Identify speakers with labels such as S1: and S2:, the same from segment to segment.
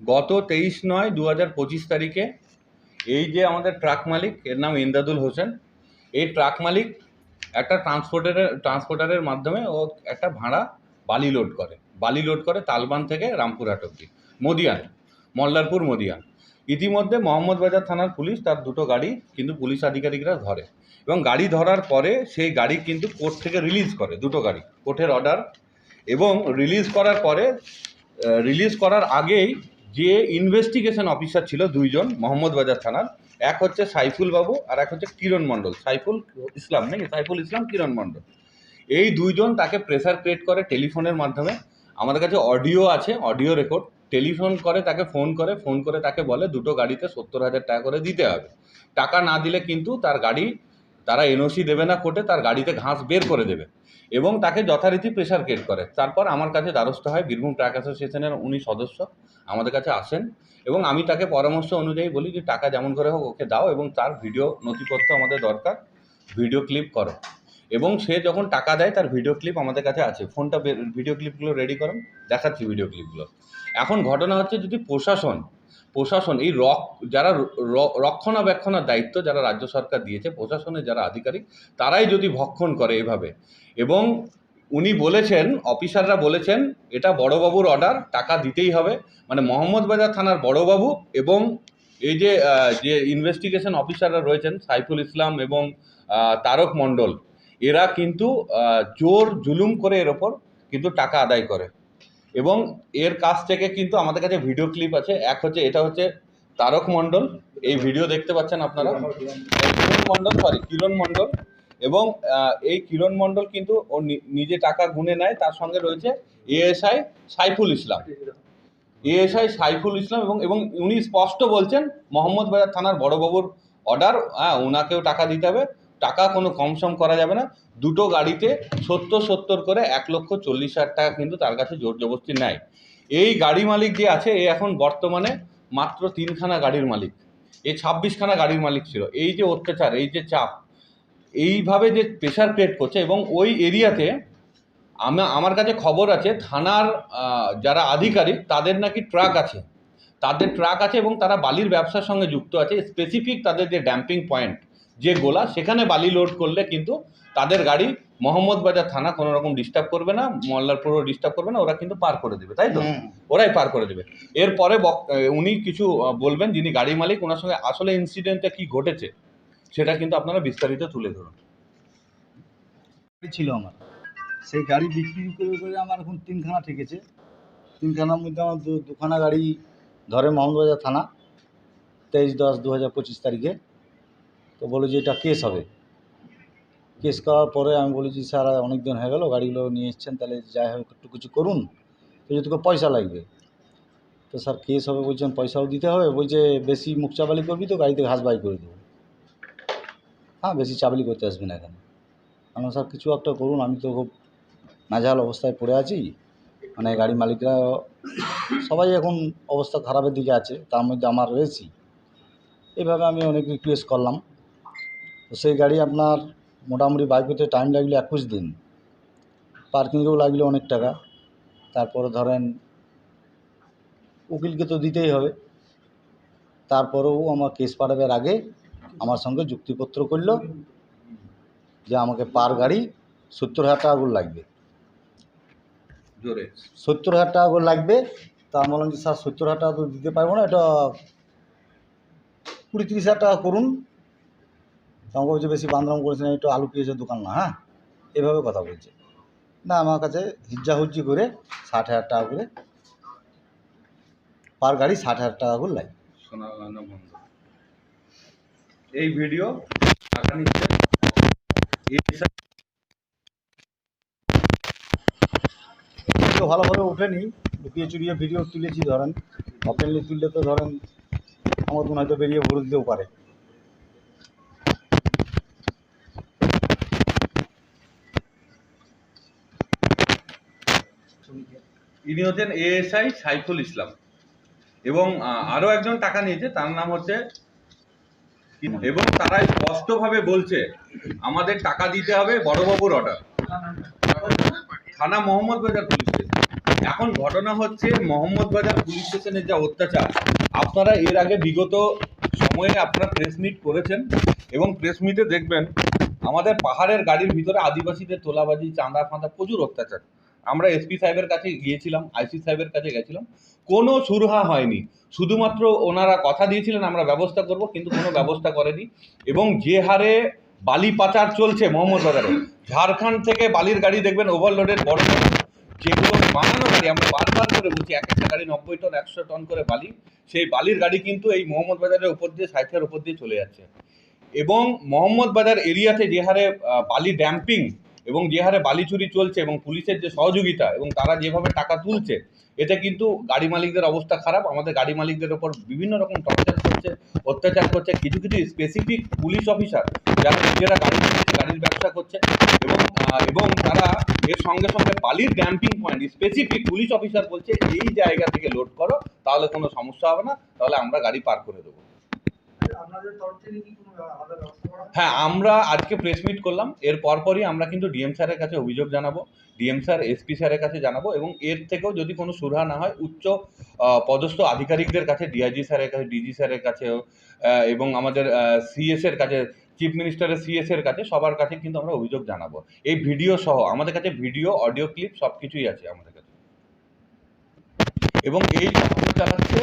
S1: গত তেইশ নয় দু হাজার পঁচিশ তারিখে এই যে আমাদের ট্রাক মালিক, এর নাম ইন্দাদুল হোসেন, এই ট্রাক মালিক একটা ট্রান্সপোর্টারের ট্রান্সপোর্টারের মাধ্যমে ও একটা ভাড়া বালি লোড করে। বালি লোড করে তালবান থেকে রামপুরহাট অব্দি মদিয়ান, মল্লারপুর, মদিয়ান। ইতিমধ্যে মোহাম্মদবাজার থানার পুলিশ তার দুটো গাড়ি কিন্তু পুলিশ আধিকারিকরা ধরে এবং গাড়ি ধরার পরে সেই গাড়ি কিন্তু কোর্ট থেকে রিলিজ করে, দুটো গাড়ি, কোর্টের অর্ডার এবং রিলিজ করার পরে রিলিজ করার আগেই যে ইনভেস্টিগেশন অফিসার ছিল দুইজন মোহাম্মদবাজার থানার, এক হচ্ছে সাইফুল বাবু আর এক হচ্ছে কিরণ মণ্ডল, সাইফুল ইসলাম নাকি? সাইফুল ইসলাম, কিরণ মণ্ডল। এই দুইজন তাকে প্রেসার ক্রিয়েট করে টেলিফোনের মাধ্যমে। আমাদের কাছে অডিও আছে অডিও রেকর্ড টেলিফোন করে তাকে ফোন করে ফোন করে তাকে বলে, দুটো গাড়িতে সত্তর হাজার টাকা করে দিতে হবে। টাকা না দিলে কিন্তু তার গাড়ি তারা এনওসি দেবে না কোর্টে, তার গাড়িতে ঘাস বের করে দেবে এবং তাকে যথারীতি প্রেশার ক্রিয়েট করে। তারপর আমার কাছে দ্বারস্থ হয় বীরভূম ট্রাক অ্যাসোসিয়েশনের উনি সদস্য, আমাদের কাছে আসেন এবং আমি তাকে পরামর্শ অনুযায়ী বলি যে টাকা যেমন করে হোক ওকে দাও এবং তার ভিডিও নথিপত্র আমাদের দরকার ভিডিও ক্লিপ করো। এবং সে যখন টাকা দেয় তার ভিডিও ক্লিপ আমাদের কাছে আছে। ফোনটা ভিডিও ক্লিপগুলো রেডি করেন, দেখাচ্ছি ভিডিও ক্লিপগুলো এখন ঘটনা হচ্ছে যদি প্রশাসন প্রশাসন, এই রক, যারা রক্ষণাবেক্ষণের দায়িত্ব যারা রাজ্য সরকার দিয়েছে, প্রশাসনের যারা আধিকারিক, তারাই যদি ভক্ষণ করে এভাবে। এবং উনি বলেছেন, অফিসাররা বলেছেন, এটা বড়বাবুর অর্ডার, টাকা দিতেই হবে। মানে মোহাম্মদবাজার থানার বড়বাবু এবং এই যে যে ইনভেস্টিগেশন অফিসাররা রয়েছেন, সাইফুল ইসলাম এবং তারক মণ্ডল, এরা কিন্তু জোর জুলুম করে এর ওপর কিন্তু টাকা আদায় করে। এবং এর কাছ থেকে কিন্তু আমাদের কাছে ভিডিও ক্লিপ আছে। এক হচ্ছে এটা হচ্ছে তারক মণ্ডল। এই ভিডিও দেখতে পাচ্ছেন আপনারা? কিরণ মণ্ডল সরি কিরণ মণ্ডল। এবং এই কিরণ মণ্ডল কিন্তু ও নিজে টাকা গুনে নেয়, তার সঙ্গে রয়েছে এএসআই সাইফুল ইসলাম। এএসআই সাইফুল ইসলাম এবং এবং উনি স্পষ্ট বলছেন, মোহাম্মদ বাজার থানার বড়বাবুর অর্ডার হ্যাঁ ওনাকেও টাকা দিতে হবে। টাকা কোনো কম সম করা যাবে না। দুটো গাড়িতে সত্তর সত্তর করে এক লক্ষ চল্লিশ হাজার টাকা কিন্তু তার কাছে জোর জবস্তি নেয়। এই গাড়ি মালিক যে আছে, এ এখন বর্তমানে মাত্র তিনখানা গাড়ির মালিক। এ ছাব্বিশখানা গাড়ির মালিক ছিল। এই যে অত্যাচার, এই যে চাপ, এইভাবে যে প্রেশার ক্রিয়েট করছে এবং ওই এরিয়াতে আমা, আমার কাছে খবর আছে, থানার যারা আধিকারিক, তাদের নাকি ট্রাক আছে। তাদের ট্রাক আছে এবং তারা বালির ব্যবসার সঙ্গে যুক্ত আছে। স্পেসিফিক তাদের যে ড্যাম্পিং পয়েন্ট যে গোলা সেখানে বালি লোড করলে কিন্তু তাদের গাড়ি মোহাম্মদ বাজার থানা কোনো রকম ডিস্টার্ব করবে না মল্লারপুরও ডিস্টার্ব করবে না ওরা কিন্তু পার করে দেবে তাই তো? ওরাই পার করে দেবে। এরপরে বক- উনি কিছু বলবেন যিনি গাড়ি মালিক ওনার সঙ্গে আসলে ইনসিডেন্টটা কি ঘটেছে সেটা কিন্তু আপনারা বিস্তারিত তুলে ধরুন।
S2: গাড়ি ছিল আমার। সেই গাড়ি বিক্রি করে করে আমার এখন তিনখানা ঠেকেছে। তিনখানার মধ্যে আমার দু দুখানা গাড়ি ধরে মোহাম্মদবাজার থানা তেইশ দশ দু হাজার পঁচিশ তারিখে। তো বলে যে এটা কেস হবে। কেস করার পরে আমি বলেছি স্যার অনেক দিন হয়ে গেল, গাড়িগুলো নিয়ে এসছেন, তাহলে যাই হোক, একটু কিছু করুন। তো যে তোকে পয়সা লাগবে। তো স্যার, কেস হবে, বলছেন, পয়সাও দিতে হবে। বলছে, বেশি মুখ চাবালি করবি তো গাড়িতে ঘাস বাই করে দেবো। হ্যাঁ বেশি চাবালি করতে আসবি না এখানে আমি স্যার, কিছু একটা করুন, আমি তো খুব নাজাল অবস্থায় পড়ে আছি। মানে গাড়ি মালিকরা সবাই এখন অবস্থা খারাপের দিকে আছে, তার মধ্যে আমার রয়েছি। এইভাবে আমি অনেক রিকোয়েস্ট করলাম। তো সেই গাড়ি আপনার মোটামুটি বাইক করতে টাইম লাগল একুশ দিন। পার্কিংয়েও লাগল অনেক টাকা। তারপরে ধরেন উকিলকে তো দিতেই হবে। তারপরেও আমার কেস পাঠাবার আগে আমার সঙ্গে যুক্তিপত্র করল যে আমাকে পার গাড়ি সত্তর হাজার টাকা করে লাগবে।
S1: জোরে।
S2: সত্তর হাজার টাকা করে লাগবে। তা আমি বললাম যে স্যার সত্তর হাজার টাকা তো দিতে পারব না এটা কুড়ি তিরিশ হাজার টাকা করুন। তো আমাকে বলছে বেশি বান্দরাম করেছে না একটু আলু পেঁয়াজের দোকান না হ্যাঁ? এভাবে কথা বলছে। না আমার কাছে হিজ্জা হুজ্জি করে ষাট হাজার টাকা করে পার গাড়ি ষাট হাজার টাকা করে লাগে।
S1: এই ভিডিও
S2: ভিডিও ভালোভাবে ওঠেনি। লুকিয়ে চুরিয়ে ভিডিও তুলেছি ধরেন। ওপেনলি তুললে তো ধরেন আমার মনে হয়তো বেরিয়ে ভরে দিতেও পারে।
S1: ইনি হচ্ছেন এএসআই সাইফুল ইসলাম। এবং আহ, আরও একজন টাকা নিয়েছে তার নাম হচ্ছে এবং তারা স্পষ্টভাবে বলছে আমাদের টাকা দিতে হবে বড়বাবুর অর্ডার থানা মোহাম্মদ বাজার পুলিশ স্টেশন এখন ঘটনা হচ্ছে মোহাম্মদ বাজার পুলিশ স্টেশনের যা অত্যাচার আপনারা এর আগে বিগত সময়ে আপনারা প্রেস মিট করেছেন এবং প্রেস মিটে দেখবেন আমাদের পাহাড়ের গাড়ির ভিতরে আদিবাসীদের তোলাবাজি চাঁদা ফাঁদা প্রচুর অত্যাচার। আমরা এসপি সাহেবের কাছে গিয়েছিলাম আইসি সাহেবের কাছে গেছিলাম। কোনো সুরহা হয়নি। শুধুমাত্র ওনারা কথা দিয়েছিলেন, আমরা ব্যবস্থা করব, কিন্তু কোনো ব্যবস্থা করেনি। এবং যে হারে বালি পাচার চলছে মোহাম্মদ বাজারে, ঝাড়খণ্ড থেকে বালির গাড়ি দেখবেন ওভারলোডের বড় যেগুলো বানানো গাড়ি, আমরা বারবার করে বলছি, এক একটা গাড়ি নব্বই টন, একশো টন করে বালি। সেই বালির গাড়ি কিন্তু এই মোহাম্মদ বাজারের উপর দিয়ে সাইথের উপর দিয়ে চলে যাচ্ছে। এবং মোহাম্মদ বাজার এরিয়াতে যে হারে বালি ড্যাম্পিং এবং যে হারে বালি চুরি চলছে এবং পুলিশের যে সহযোগিতা এবং তারা যেভাবে টাকা তুলছে, এতে কিন্তু গাড়ি মালিকদের অবস্থা খারাপ। আমাদের গাড়ি মালিকদের ওপর বিভিন্ন রকম টর্চার করছে, অত্যাচার করছে, কিছু কিছু স্পেসিফিক পুলিশ অফিসার যারা নিজেরা গাড়ি গাড়ির ব্যবসা করছে এবং এবং তারা এর সঙ্গে সঙ্গে বালির dumping point specific police officer বলছে, এই জায়গা থেকে লোড করো, তাহলে কোনো সমস্যা হবে না, তাহলে আমরা গাড়ি পার করে দেবো। হ্যাঁ? আমরা আজকে প্রেস মিট করলাম। এর পরপরই আমরা কিন্তু ডিএম স্যারের কাছে অভিযোগ জানাব ডিএম স্যার এসপি স্যারের কাছে জানাব এবং এর থেকেও যদি কোনো সুরাহা না হয়, উচ্চ পদস্থ আধিকারিকদের কাছে ডিআইজি স্যারের কাছে ডিজি স্যারের কাছেও এবং আমাদের সিএস এর কাছে চিফ মিনিস্টারের সিএস এর কাছে, সবার কাছে কিন্তু আমরা অভিযোগ জানাব। এই ভিডিও সহ, আমাদের কাছে ভিডিও অডিও ক্লিপ সব কিছুই আছে আমাদের কাছে। এবং এই চক্র চালাচ্ছে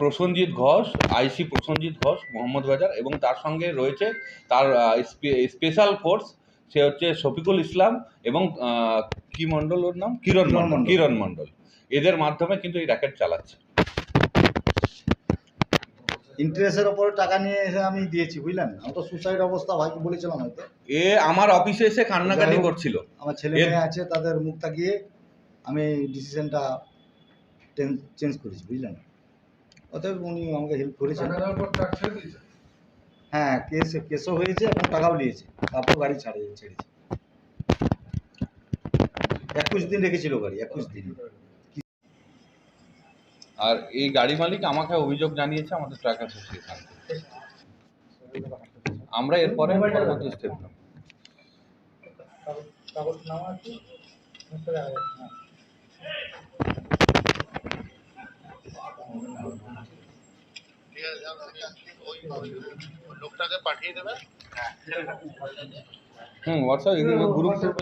S1: প্রসেনজিৎ ঘোষ আইসি প্রসেনজিৎ ঘোষ মোহাম্মদ বাজার এবং তার সঙ্গে রয়েছে তার স্পেশাল ফোর্স সে হচ্ছে শফিকুল ইসলাম এবং কি মণ্ডল ওর নাম? কিরণ মণ্ডল। কিরণ মণ্ডল। এদের মাধ্যমে কিন্তু এই র্যাকেট চালাচ্ছে।
S2: ইন্টারেস্টের ওপরে টাকা নিয়ে এসে আমি দিয়েছি বুঝলেন? আমি তো সুসাইড অবস্থা ভাইকে বলেছিলাম হয়তো।
S1: এ আমার অফিসে এসে কান্নাকাটি। করছিল।
S2: আমার ছেলে মেয়ে আছে তাদের মুখ তাকিয়ে আমি ডিসিশনটা চেঞ্জ করেছি বুঝলেন? অতএব উনি আমাকে হেল্প করেছেন? হ্যাঁ কেস কেসও হয়েছে এবং টাকাও নিয়েছে। তারপর গাড়ি ছাড়ে ছেড়েছে। একুশ দিন রেখেছিল গাড়ি একুশ দিন।
S1: আর এই গাড়ি মালিক আমাকে অভিযোগ জানিয়েছে আমাদের ট্রাক অ্যাসোসিয়েশন আমরা এরপরে পরবর্তী স্টেপ নেব।
S3: কাগজ- কাগজ নামা আছে? মুখটা দেখা যাচ্ছে না।
S1: হুম হোয়াটসঅ্যাপ গ্রুপ